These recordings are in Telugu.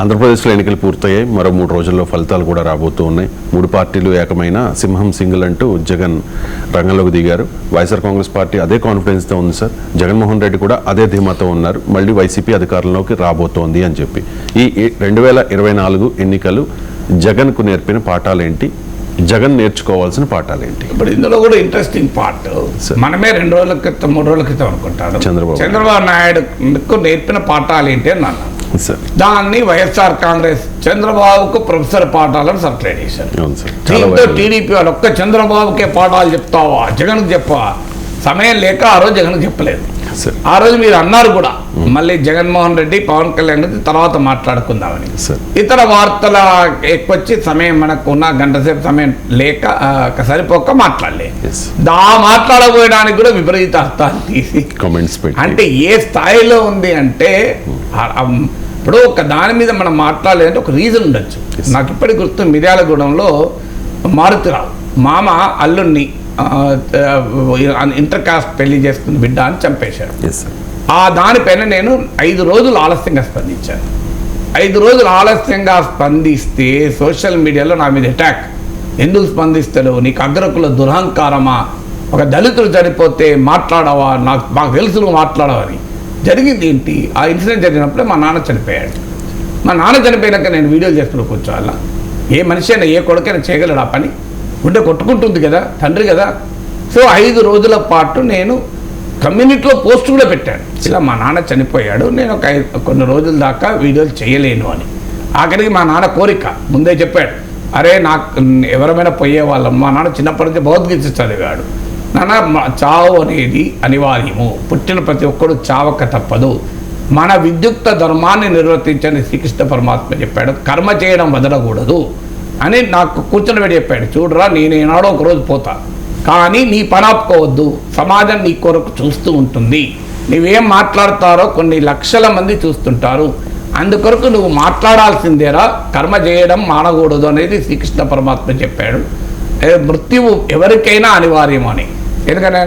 ఆంధ్రప్రదేశ్లో ఎన్నికలు పూర్తయ్యాయి. మరో మూడు రోజుల్లో ఫలితాలు కూడా రాబోతూ ఉన్నాయి. మూడు పార్టీలు ఏకమైన సింహం సింగిల్ అంటూ జగన్ రంగంలోకి దిగారు. వైఎస్ఆర్ కాంగ్రెస్ పార్టీ అదే కాన్ఫిడెన్స్తో ఉంది సార్. జగన్మోహన్ రెడ్డి కూడా అదే ధీమాతో ఉన్నారు. మళ్ళీ వైసీపీ అధికారంలోకి రాబోతోంది అని చెప్పి. ఈ రెండు వేల ఇరవై నాలుగు ఎన్నికలు జగన్కు నేర్పిన పాఠాలేంటి? జగన్ నేర్చుకోవాల్సిన పాఠాలేంటి? ఇప్పుడు ఇందులో కూడా ఇంట్రెస్టింగ్ పార్ట్. మనమే రెండు రోజుల క్రితం మూడు రోజుల క్రితం అనుకుంటాను. చంద్రబాబు. చంద్రబాబు నాయుడుకు నేర్పిన పాఠాలు ఏంటి అని అన్నాను. దాన్ని వైఎస్ఆర్ కాంగ్రెస్ చంద్రబాబుకు ప్రొఫెసర్ పాఠాలను సబ్స్క్రైబ్ చేశారు. దీంతో. టీడీపీ వాళ్ళు ఒక్క చంద్రబాబుకే పాఠాలు చెప్తావా? జగన్కి చెప్పవా? సమయం లేక ఆ రోజు జగన్కి చెప్పలేదు. ఆ రోజు మీరు అన్నారు కూడా. మళ్ళీ జగన్మోహన్ రెడ్డి పవన్ కళ్యాణ్ గురించి తర్వాత మాట్లాడుకుందామని. సార్ ఇతర వార్తల ఎక్కువచ్చి సమయం మనకు ఉన్న గంట సేపు సమయం లేక సరిపోక మాట్లాడలే దా మాట్లాడబోయడానికి కూడా విపరీత అర్థాలు తీసి అంటే ఏ స్థాయిలో ఉంది అంటే ఆ- ఇప్పుడు ఒక దాని మీద మనం మాట్లాడలేదంటే ఒక రీజన్ ఉండొచ్చు. నాకు ఇప్పటికి గుర్తు మిర్యాలగూడెంలో మారుతిరావు మామ అల్లుణ్ణి ఇంటర్ కాస్ట్ పెళ్ళి చేసుకుని బిడ్డ అని చంపేశారు. ఆ దానిపైన నేను ఐదు రోజులు ఆలస్యంగా స్పందించాను. ఐదు రోజులు ఆలస్యంగా స్పందిస్తే సోషల్ మీడియాలో నా మీద అటాక్. ఎందుకు స్పందిస్తావు నీకు అగ్రకుల దురహంకారమా? ఒక దళితుడు చనిపోతే మాట్లాడవా? నాకు మాకు తెలుసు నువ్వు మాట్లాడవని. జరిగింది ఏంటి ఆ ఇన్సిడెంట్ జరిగినప్పుడే మా నాన్న చనిపోయాడు. మా నాన్న చనిపోయాక నేను వీడియోలు చేస్తున్నా కూర్చోవాలా? ఏ మనిషి అయినా ఏ కొడుకైనా చేయగలడు ఆ పని? ఉంటే కొట్టుకుంటుంది కదా తండ్రి కదా. సో ఐదు రోజుల పాటు నేను కమ్యూనిటీలో పోస్ట్ కూడా పెట్టాను. ఇలా మా నాన్న చనిపోయాడు. నేను ఒక ఐదు- కొన్ని రోజుల దాకా వీడియోలు చేయలేను అని. ఆఖరికి మా నాన్న కోరిక ముందే చెప్పాడు. అరే నాకు ఎవరమైనా పోయేవాళ్ళం. మా నాన్న చిన్నప్పటి నుంచి భగవద్గీత చదివాడు. నాన్న చావు అనేది అనివార్యము. పుట్టిన ప్రతి ఒక్కడు చావక తప్పదు. మన విద్యుక్త ధర్మాన్ని నిర్వర్తించని శ్రీకృష్ణ పరమాత్మ చెప్పాడు కర్మ చేయడం వదలకూడదు అని నాకు కూర్చొని చెప్పాడు. చూడరా నేను ఏనాడో ఒకరోజు పోతా. కానీ నీ పనాపుకోవద్దు సమాజం నీ కొరకు చూస్తూ ఉంటుంది. నువ్వేం మాట్లాడతారో కొన్ని లక్షల మంది చూస్తుంటారు. అందుకొరకు నువ్వు మాట్లాడాల్సిందేరా కర్మ చేయడం మానకూడదు అనేది శ్రీకృష్ణ పరమాత్మ చెప్పాడు. మృత్యువు ఎవరికైనా అనివార్యం అని ఎందుకంటే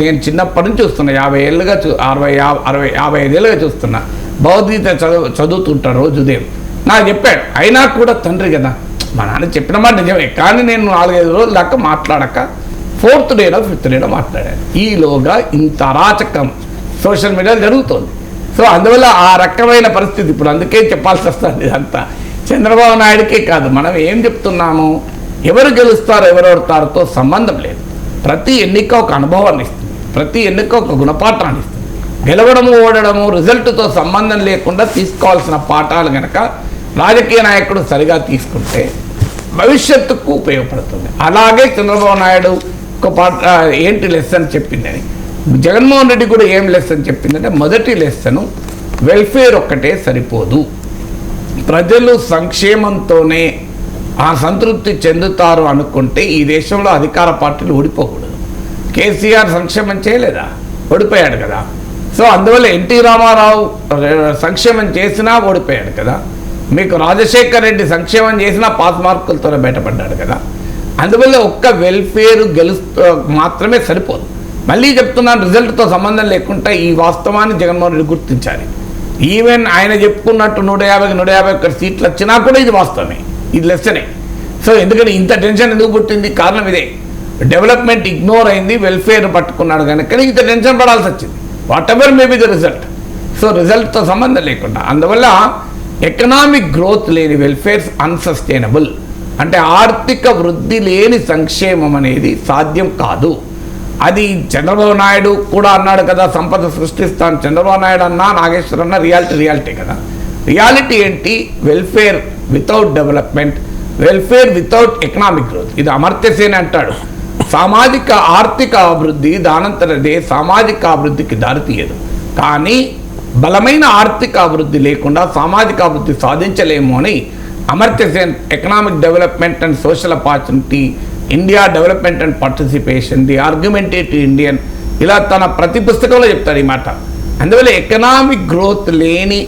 నేను చిన్నప్పటి నుంచి చూస్తున్నా యాభై ఏళ్ళుగా చూ అరవై అరవై యాభై ఐదేళ్ళుగా చూస్తున్నా. భగవద్గీత చదువు చదువుతుంటాను రోజు ఉదయం నాకు చెప్పాడు అయినా కూడా తండ్రి కదా. మా నాన్న చెప్పిన మాట నిజమే కానీ నేను నాలుగైదు రోజుల దాకా మాట్లాడక ఫోర్త్ డేలో ఫిఫ్త్ డేలో మాట్లాడాను. ఈలోగా ఇంత అరాచకం సోషల్ మీడియాలో జరుగుతోంది. సో అందువల్ల ఆ రకమైన పరిస్థితి ఇప్పుడు అందుకే చెప్పాల్సి వస్తుంది ఇదంతా. చంద్రబాబు నాయుడికే కాదు మనం ఏం చెప్తున్నాము? ఎవరు గెలుస్తారో ఎవరు ఓడతారో సంబంధం లేదు. ప్రతి ఎన్నిక ఒక అనుభవాన్ని ఇస్తుంది. ప్రతి ఎన్నిక ఒక గుణపాఠాన్ని ఇస్తుంది. గెలవడము ఓడడము రిజల్ట్తో సంబంధం లేకుండా తీసుకోవాల్సిన పాఠాలు కనుక రాజకీయ నాయకుడు సరిగా తీసుకుంటే భవిష్యత్తుకు ఉపయోగపడుతుంది. అలాగే చంద్రబాబు నాయుడు ఒక పాట ఏంటి లెసన్ చెప్పిందని. జగన్మోహన్ రెడ్డి కూడా ఏం లెసన్ చెప్పిందంటే మొదటి లెసను వెల్ఫేర్ ఒక్కటే సరిపోదు. ప్రజలు సంక్షేమంతోనే ఆ సంతృప్తి చెందుతారు అనుకుంటే ఈ దేశంలో అధికార పార్టీలు ఓడిపోకూడదు. కేసీఆర్ సంక్షేమం చేయలేదా? ఓడిపోయాడు కదా. సో అందువల్ల ఎన్టీ రామారావు సంక్షేమం చేసినా ఓడిపోయాడు కదా. మీకు రాజశేఖర్ రెడ్డి సంక్షేమం చేసినా పాస్ మార్కులతోనే బయటపడ్డాడు కదా. అందువల్ల ఒక్క వెల్ఫేర్ గెలుస్తూ మాత్రమే సరిపోదు. మళ్ళీ చెప్తున్నాను రిజల్ట్తో సంబంధం లేకుండా ఈ వాస్తవాన్ని జగన్మోహన్ రెడ్డి గుర్తించాలి. ఈవెన్ ఆయన చెప్పుకున్నట్టు నూట యాభైకి నూట యాభై ఒక్క సీట్లు వచ్చినా కూడా ఇది వాస్తవమే. ఇది లెస్సనే సో ఎందుకంటే ఇంత టెన్షన్ ఎందుకు పుట్టింది? కారణం ఇదే. డెవలప్మెంట్ ఇగ్నోర్ అయింది వెల్ఫేర్ పట్టుకున్నాడు కనుక ఇంత టెన్షన్ పడాల్సి వచ్చింది. Whatever may be the result so రిజల్ట్తో సంబంధం లేకుండా. అందువల్ల ఎకనామిక్ గ్రోత్ లేని వెల్ఫేర్ అన్సస్టైనబుల్ అంటే ఆర్థిక వృద్ధి లేని సంక్షేమం అనేది సాధ్యం కాదు. అది చంద్రబాబు నాయుడు కూడా అన్నాడు కదా సంపద సృష్టిస్తాను చంద్రబాబు నాయుడు అన్నా నాగేశ్వర అన్న రియాలిటీ రియాలిటీ కదా. రియాలిటీ ఏంటి? Welfare without development welfare without economic growth. ఇది అమర్త్యసేన్ అంటాడు. సామాజిక ఆర్థిక అభివృద్ధి దానంతరదే సామాజిక అభివృద్ధికి దారితీయదు. కానీ బలమైన ఆర్థిక అభివృద్ధి లేకుండా సామాజిక అభివృద్ధి సాధించలేము అని Amartya Sen economic development and social opportunity India development and participation the argumentative Indian ఇలా తన ప్రతి పుస్తకంలో చెప్తాడు ఈ మాట. అందువల్ల ఎకనామిక్ గ్రోత్ లేని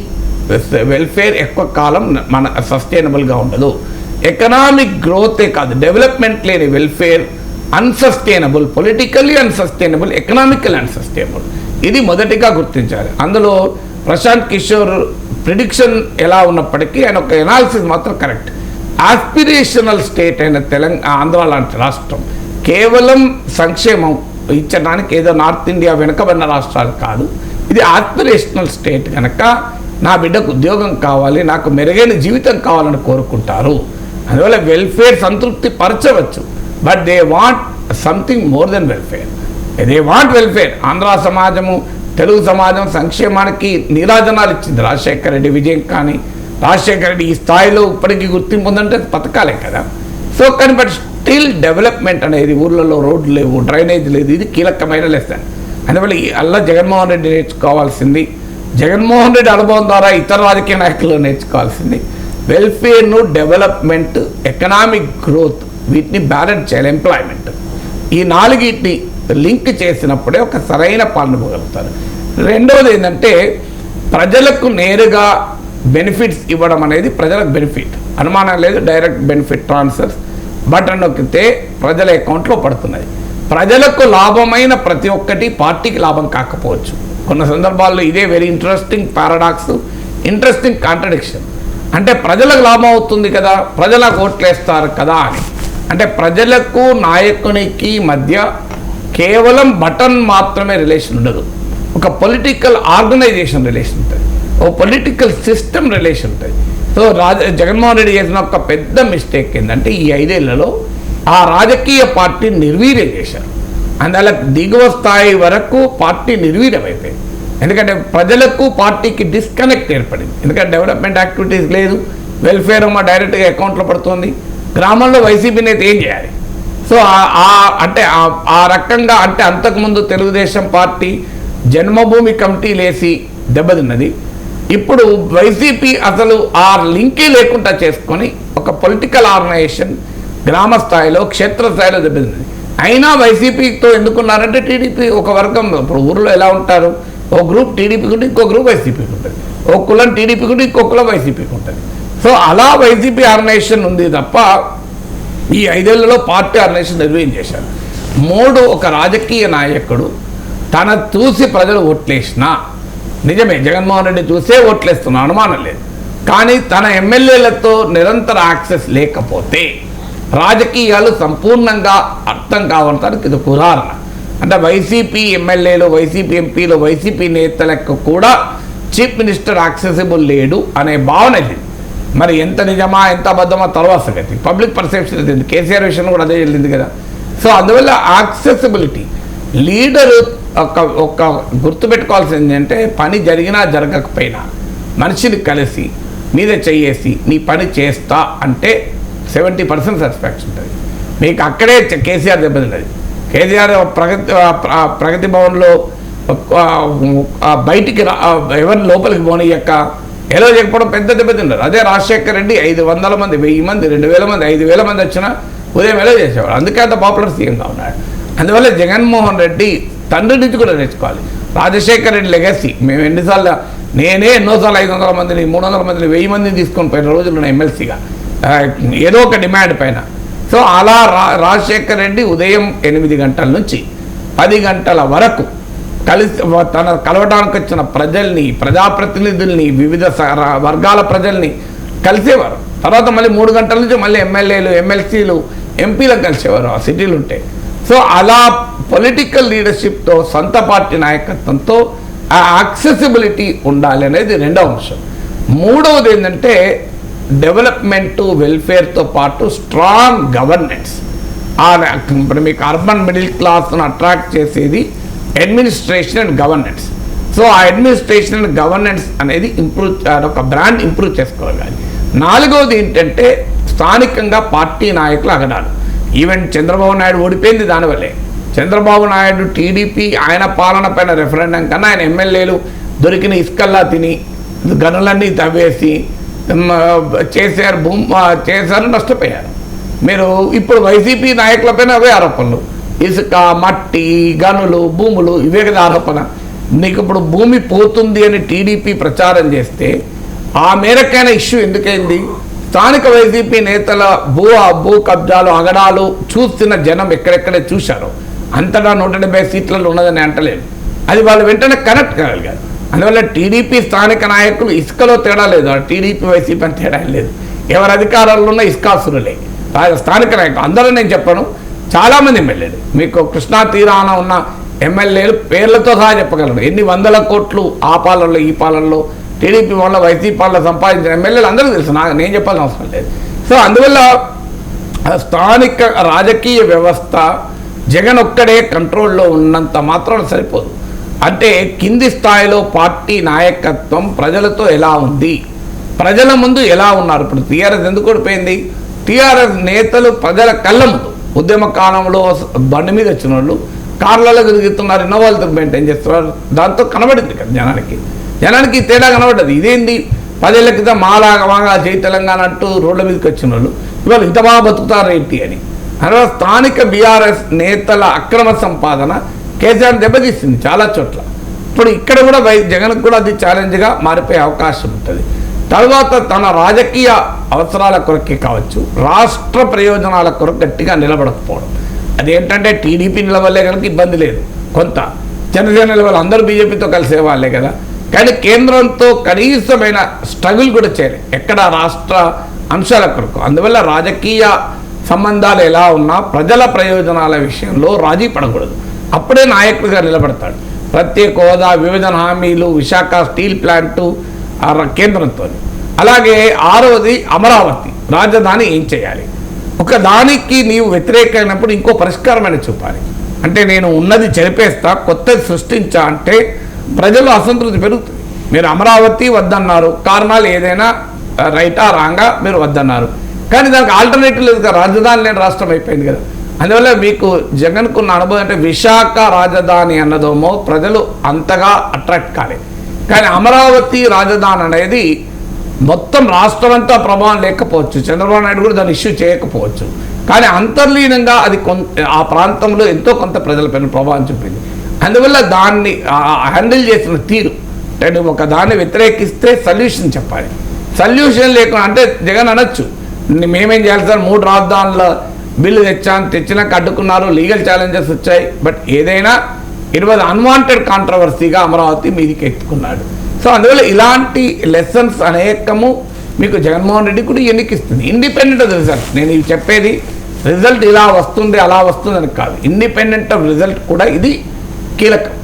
వెల్ఫేర్ ఎక్కువ కాలం మన సస్టైనబుల్గా ఉండదు. ఎకనామిక్ గ్రోతే కాదు డెవలప్మెంట్ లేని welfare unsustainable politically unsustainable economical unsustainable ఇది మొదటిగా గుర్తించాలి. అందులో ప్రశాంత్ కిషోర్ ప్రిడిక్షన్ ఎలా ఉన్నప్పటికీ ఆయన ఒక ఎనాలిసిస్ మాత్రం కరెక్ట్ ఆస్పిరేషనల్ స్టేట్ అయిన తెలంగాణ ఆంధ్ర లాంటి రాష్ట్రం కేవలం సంక్షేమం ఇచ్చడానికి ఏదో నార్త్ ఇండియా వెనుకబడిన రాష్ట్రాలు కాదు. ఇది ఆస్పిరేషనల్ స్టేట్ కనుక నా బిడ్డకు ఉద్యోగం కావాలి నాకు మెరుగైన జీవితం కావాలని కోరుకుంటారు. అందువల్ల వెల్ఫేర్ సంతృప్తి పరచవచ్చు. But they want something more than welfare they want welfare Andhra సమాజము తెలుగు సమాజం సంక్షేమానికి నీరాజనాలు ఇచ్చింది రాజశేఖర రెడ్డి విజయం కానీ రాజశేఖర రెడ్డి ఈ స్థాయిలో ఇప్పటికీ గుర్తింపు ఉందంటే పథకాలే కదా. సో కానీ బట్ స్టిల్ డెవలప్మెంట్ అనేది ఊర్లలో రోడ్లు లేవు డ్రైనేజ్ లేదు ఇది కీలకమైన లెసన్ అందువల్ల ఈ అల్లా జగన్మోహన్ రెడ్డి నేర్చుకోవాల్సింది జగన్మోహన్ రెడ్డి అనుభవం ద్వారా ఇతర రాజకీయ నాయకులు నేర్చుకోవాల్సింది. వెల్ఫేర్ను డెవలప్మెంట్ ఎకనామిక్ గ్రోత్ వీటిని బ్యాలెన్స్ చేయాలి ఎంప్లాయ్మెంట్ ఈ నాలుగిటిని లింక్ చేసినప్పుడే ఒక సరైన పాలన ఇవ్వగలుగుతారు రెండవది ఏంటంటే ప్రజలకు నేరుగా బెనిఫిట్స్ ఇవ్వడం అనేది ప్రజలకు బెనిఫిట్ అనుమానం లేదు డైరెక్ట్ బెనిఫిట్ ట్రాన్స్ఫర్స్ బటన్ నొక్కితే ప్రజల అకౌంట్లో పడుతున్నది. ప్రజలకు లాభమైన ప్రతి ఒక్కటి పార్టీకి లాభం కాకపోవచ్చు. కొన్ని సందర్భాల్లో ఇదే very interesting paradox interesting contradiction అంటే ప్రజలకు లాభం అవుతుంది కదా ప్రజలకు ఓట్లేస్తారు కదా అని. అంటే ప్రజలకు నాయకునికి మధ్య కేవలం బటన్ మాత్రమే రిలేషన్ ఉండదు. ఒక పొలిటికల్ ఆర్గనైజేషన్ రిలేషన్ ఉంటుంది. ఓ పొలిటికల్ సిస్టమ్ రిలేషన్ ఉంటుంది. సో రాజ జగన్మోహన్ రెడ్డి చేసిన ఒక పెద్ద మిస్టేక్ ఏంటంటే ఈ ఐదేళ్ళలో ఆ రాజకీయ పార్టీ నిర్వీర్యం చేశారు. అందువల్ల దిగువ స్థాయి వరకు పార్టీ నిర్వీర్యమైపోయింది. ఎందుకంటే ప్రజలకు పార్టీకి డిస్కనెక్ట్ ఏర్పడింది. ఎందుకంటే డెవలప్మెంట్ యాక్టివిటీస్ లేదు వెల్ఫేర్ మా డైరెక్ట్గా అకౌంట్లో పడుతుంది. గ్రామంలో వైసీపీ నేత ఏం చేయాలి? సో ఆ- అంటే ఆ- రకంగా అంటే అంతకుముందు తెలుగుదేశం పార్టీ జన్మభూమి కమిటీ వేసి దెబ్బతిన్నది. ఇప్పుడు వైసీపీ అసలు ఆ లింకే లేకుండా చేసుకొని ఒక పొలిటికల్ ఆర్గనైజేషన్ గ్రామ స్థాయిలో క్షేత్రస్థాయిలో దెబ్బతిన్నది. అయినా వైసీపీతో ఎందుకున్నారంటే టీడీపీ ఒక వర్గం. ఇప్పుడు ఊర్లో ఎలా ఉంటారు? ఒక గ్రూప్ టీడీపీకి ఉంటుంది ఇంకో గ్రూప్ వైసీపీకి ఉంటుంది. ఒక కులం టీడీపీకి ఉంటుంది ఇంకో కులం వైసీపీకి ఉంటుంది. సో అలా వైసీపీ ఆర్గనైజేషన్ ఉంది తప్ప ఈ ఐదేళ్ళలో పార్టీ ఆర్గనైజేషన్ నిర్వహణ చేశారు. మూడు ఒక రాజకీయ నాయకుడు తన చూసి ప్రజలు ఓట్లేసినా నిజమే జగన్మోహన్ రెడ్డి చూసే ఓట్లేస్తున్నా అనుమానం లేదు. కానీ తన ఎమ్మెల్యేలతో నిరంతర యాక్సెస్ లేకపోతే రాజకీయాలు సంపూర్ణంగా అర్థం కావడానికి ఇది ఒక ఉదాహరణ అంటే వైసీపీ ఎమ్మెల్యేలు వైసీపీ ఎంపీలు వైసీపీ నేతలకు కూడా చీఫ్ మినిస్టర్ యాక్సెసిబుల్ లేడు అనే భావన ఇది. మరి ఎంత నిజమా ఎంత అబద్ధమా తర్వాత సంగతి. పబ్లిక్ పర్సెప్షన్ వెళ్ళింది కేసీఆర్ విషయం కూడా అదే వెళ్ళింది కదా. సో అందువల్ల యాక్సెసిబిలిటీ. లీడరు ఒక ఒక గుర్తుపెట్టుకోవాల్సింది అంటే పని జరిగినా జరగకపోయినా మనిషిని కలిసి మీద చెయ్యేసి నీ పని చేస్తా అంటే సెవెంటీ పర్సెంట్ సాటిస్ఫాక్షన్ ఉంటుంది మీకు అక్కడే కేసీఆర్ దెబ్బతిన్నది. కేసీఆర్ ప్రగతి ప్రగతి భవన్లో బయటికి ఎవరి ఎవరిని లోపలికి పోనీయక్క. ఎలా చెప్పడం పెద్ద దెబ్బతిన్నారు. అదే రాజశేఖర్ రెడ్డి ఐదు వందల మంది వెయ్యి మంది రెండు వేల మంది ఐదు వేల మంది వచ్చినా ఉదయం ఎలా చేసేవాడు అందుకే అంత పాపులర్ సీఎంగా ఉన్నాడు అందువల్ల జగన్మోహన్ రెడ్డి తండ్రి నుంచి కూడా నేర్చుకోవాలి. రాజశేఖర్ రెడ్డి లెగసీ. మేము ఎన్నిసార్లు నేనే ఎన్నోసార్లు ఐదు వందల మందిని మూడు వందల మందిని వెయ్యి మందిని తీసుకొని పోయిన రోజులు ఉన్నాయి ఎమ్మెల్సీగా. ఏదో ఒక డిమాండ్ పైన. సో అలా రా రాజశేఖర్ రెడ్డి ఉదయం ఎనిమిది గంటల నుంచి పది గంటల వరకు కలిసి తన కలవడానికి వచ్చిన ప్రజల్ని ప్రజాప్రతినిధుల్ని వివిధ వర్గాల ప్రజల్ని కలిసేవారు. తర్వాత మళ్ళీ మూడు గంటల నుంచి మళ్ళీ ఎమ్మెల్యేలు ఎమ్మెల్సీలు ఎంపీలకు కలిసేవారు ఆ సిటీలు ఉంటే. సో అలా పొలిటికల్ లీడర్షిప్తో సొంత పార్టీ నాయకత్వంతో ఆ యాక్సెసిబిలిటీ ఉండాలి అనేది రెండవ అంశం. మూడవది ఏంటంటే డెవలప్మెంట్ వెల్ఫేర్తో పాటు స్ట్రాంగ్ గవర్నెన్స్. ఇప్పుడు మీకు అర్బన్ మిడిల్ క్లాస్ను అట్రాక్ట్ చేసేది అడ్మినిస్ట్రేషన్ అండ్ గవర్నెన్స్. సో ఆ అడ్మినిస్ట్రేషన్ అండ్ గవర్నెన్స్ అనేది ఇంప్రూవ్ ఒక బ్రాండ్ ఇంప్రూవ్ చేసుకోగలగాలి నాలుగవది ఏంటంటే స్థానికంగా పార్టీ నాయకులు అగడాలు. ఈవెన్ చంద్రబాబు నాయుడు ఓడిపోయింది దానివల్లే చంద్రబాబు నాయుడు టీడీపీ ఆయన పాలన పైన రెఫరెండం కన్నా ఆయన ఎమ్మెల్యేలు దొరికిన ఇసుకల్లా తిని గనులన్నీ తవ్వేసి చేశారు భూమి చేశారు నష్టపోయారు. మీరు ఇప్పుడు వైసీపీ నాయకులపైన అవే ఆరోపణలు. ఇసుక మట్టి గనులు భూములు ఇవే కదా ఆరోపణ. నీకు ఇప్పుడు భూమి పోతుంది అని టీడీపీ ప్రచారం చేస్తే ఆ మేరకైన ఇష్యూ ఎందుకైంది? స్థానిక వైసీపీ నేతల భూ భూ కబ్జాలు అగడాలు చూస్తున్న జనం ఎక్కడెక్కడే చూశారు అంతటా నూట డెబ్బై సీట్లలో ఉన్నదని అంటలేదు అది వాళ్ళు వెంటనే కనెక్ట్ కాగలిగారు. అందువల్ల టీడీపీ స్థానిక నాయకులు ఇసుకలో తేడా లేదు. టీడీపీ వైసీపీ అని తేడా లేదు. ఎవరి అధికారంలో ఉన్న ఇసుకాసురులే. స్థానిక నాయకులు అందరూ నేను చెప్పను. చాలామంది ఎమ్మెల్యేలు. మీకు కృష్ణా తీరాన ఉన్న ఎమ్మెల్యేలు పేర్లతో సహా చెప్పగలరు. ఎన్ని వందల కోట్లు ఆ పాలనలో ఈ పాలనలో టీడీపీ వల్ల వైసీపీ పాలన సంపాదించిన ఎమ్మెల్యేలు అందరూ తెలుసు. నాకు నేను చెప్పాల్సిన అవసరం లేదు. సో అందువల్ల స్థానిక రాజకీయ వ్యవస్థ జగన్ ఒక్కడే కంట్రోల్లో ఉన్నంత మాత్రం సరిపోదు. అంటే కింది స్థాయిలో పార్టీ నాయకత్వం ప్రజలతో ఎలా ఉంది? ప్రజల ముందు ఎలా ఉన్నారు? ఇప్పుడు టీఆర్ఎస్ ఎందుకు ఓడిపోయింది? టీఆర్ఎస్ నేతలు ప్రజల కళ్ళ ముందు ఉద్యమ కాలంలో బండి మీద వచ్చిన వాళ్ళు కార్లలో తిరుగుతున్నారు ఇన్నోవాలతో మెయింటైన్ చేస్తున్నారు. దాంతో కనబడింది కదా జనానికి. జనానికి తేడా కనబడ్డది. ఇదేంది? పదేళ్ళ క్రితం మాలాగా మాగా జై తెలంగాణ అంటూ రోడ్ల మీదకి వచ్చిన వాళ్ళు ఇవాళ ఇంత బాగా బతుకుతారు ఏంటి అని. అనగా స్థానిక బీఆర్ఎస్ నేతల అక్రమ సంపాదన కేసీఆర్ దెబ్బతీసింది చాలా చోట్ల. ఇప్పుడు ఇక్కడ కూడా వై జగన్కు కూడా అది ఛాలెంజ్గా మారిపోయే అవకాశం ఉంటుంది. తర్వాత తన రాజకీయ అవసరాల కొరకే కావచ్చు రాష్ట్ర ప్రయోజనాల కొరకు గట్టిగా నిలబడకపోవడం. అదేంటంటే టీడీపీ నిలవలే కనుక ఇబ్బంది లేదు. కొంత జనసేన నిలవలు అందరూ బీజేపీతో కలిసే వాళ్ళే కదా. కానీ కేంద్రంతో కనీసమైన స్ట్రగుల్ కూడా చేయలేదు ఎక్కడ రాష్ట్ర అంశాల కొరకు. అందువల్ల రాజకీయ సంబంధాలు ఎలా ఉన్నా ప్రజల ప్రయోజనాల విషయంలో రాజీ పడకూడదు. అప్పుడే నాయకుడిగా నిలబడతాడు. ప్రత్యేక హోదా విభజన హామీలు విశాఖ స్టీల్ ప్లాంటు కేంద్రంతో. అలాగే ఆరవది అమరావతి రాజధాని ఏం చేయాలి? ఒక దానికి నీవు వ్యతిరేకమైనప్పుడు ఇంకో పరిష్కారమైన చూపాలి. అంటే నేను ఉన్నది చెరిపేస్తా కొత్తది సృష్టించా అంటే ప్రజలు అసంతృప్తి పెరుగుతుంది. మీరు అమరావతి వద్దన్నారు కారణాలు ఏదైనా రైటా రాంగా మీరు వద్దన్నారు. కానీ దానికి ఆల్టర్నేటివ్ లేదు కదా రాజధాని లేని రాష్ట్రం అయిపోయింది కదా. అందువల్ల మీకు జగన్కున్న అనుభవం అంటే విశాఖ రాజధాని అన్నదేమో ప్రజలు అంతగా అట్రాక్ట్ కాలేదు. కానీ అమరావతి రాజధాని అనేది మొత్తం రాష్ట్రం అంతా ప్రభావం లేకపోవచ్చు. చంద్రబాబు నాయుడు కూడా దాన్ని ఇష్యూ చేయకపోవచ్చు. కానీ అంతర్లీనంగా అది కొంత ఆ ప్రాంతంలో ఎంతో కొంత ప్రజలపైన ప్రభావం చూపింది. అందువల్ల దాన్ని హ్యాండిల్ చేసిన తీరు. అంటే ఒక దాన్ని వ్యతిరేకిస్తే సొల్యూషన్ చెప్పాలి. సొల్యూషన్ లేకుండా అంటే జగన్ అనొచ్చు. మేమేం చేయాలి సార్? మూడు రాజధానుల బిల్లు తెచ్చాను తెచ్చినాక అడ్డుకున్నారు లీగల్ ఛాలెంజెస్ వచ్చాయి. బట్ ఏదైనా ఇరవై అన్వాంటెడ్ కాంట్రవర్సీగా అమరావతి మీదికి ఎత్తుకున్నాడు. సో అందువల్ల ఇలాంటి లెసన్స్ అనేకము మీకు జగన్మోహన్ రెడ్డి కూడా ఎన్నికిస్తుంది. ఇండిపెండెంట్ ఆఫ్ రిజల్ట్ నేను ఇవి చెప్పేది రిజల్ట్ ఇలా వస్తుంది అలా వస్తుంది అని కాదు. ఇండిపెండెంట్ ఆఫ్ రిజల్ట్ కూడా ఇది కీలకం.